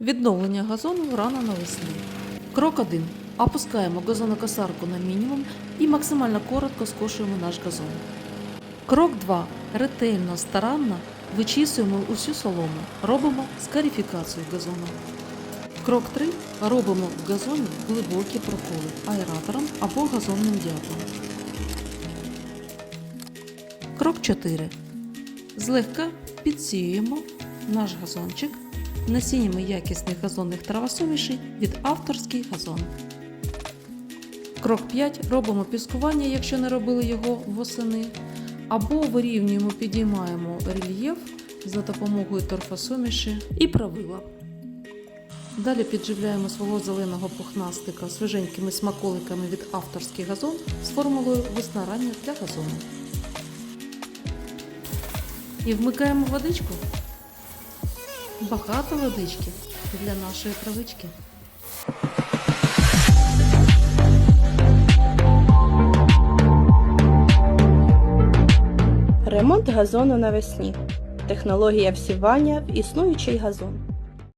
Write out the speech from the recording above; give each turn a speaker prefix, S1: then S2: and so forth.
S1: Відновлення газону рано навесні. Крок 1. Опускаємо газонокосарку на мінімум і максимально коротко скошуємо наш газон. Крок 2. Ретельно, старанно вичісуємо усю солому. Робимо скарифікацію газону. Крок 3. Робимо в газоні глибокі проколи аератором або газонним дятлом. Крок 4. Злегка підсіюємо наш газончик насіннями якісних газонних травосумішей від авторський газон. Крок 5. Робимо піскування, якщо не робили його восени. Або вирівнюємо, підіймаємо рельєф за допомогою торфосуміші і правила. Далі підживляємо свого зеленого пухнастика свіженькими смаколиками від авторський газон з формулою весна рання для газону. І вмикаємо водичку. Багато водички для нашої травички.
S2: Ремонт газону навесні. Технологія всівання в існуючий газон.